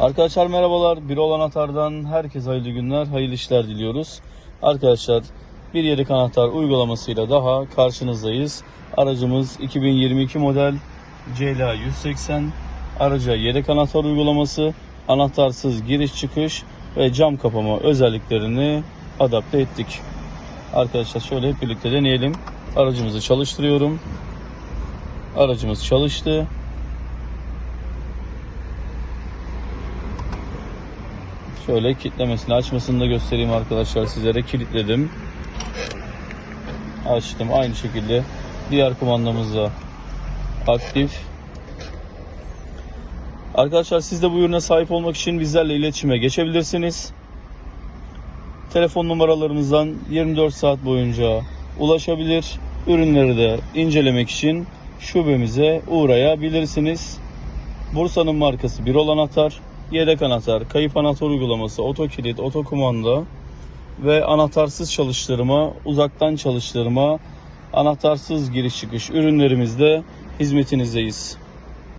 Arkadaşlar merhabalar. Bir olan anahtardan herkese hayırlı günler, hayırlı işler diliyoruz. Arkadaşlar bir yedek anahtar uygulamasıyla daha karşınızdayız. Aracımız 2022 model CLA 180. Araca yedek anahtar uygulaması, anahtarsız giriş çıkış ve cam kapama özelliklerini adapte ettik. Arkadaşlar şöyle hep birlikte deneyelim. Aracımızı çalıştırıyorum. Aracımız çalıştı. Şöyle kilitlemesini açmasını da göstereyim arkadaşlar sizlere kilitledim. Açtım aynı şekilde diğer kumandamız da aktif. Arkadaşlar siz de bu ürüne sahip olmak için bizlerle iletişime geçebilirsiniz. Telefon numaralarımızdan 24 saat boyunca ulaşabilir. Ürünleri de incelemek için şubemize uğrayabilirsiniz. Bursa'nın markası bir olan anahtar, yedek anahtar, kayıp anahtar uygulaması, oto kilit, oto kumanda ve anahtarsız çalıştırma, uzaktan çalıştırma, anahtarsız giriş çıkış ürünlerimizde hizmetinizdeyiz.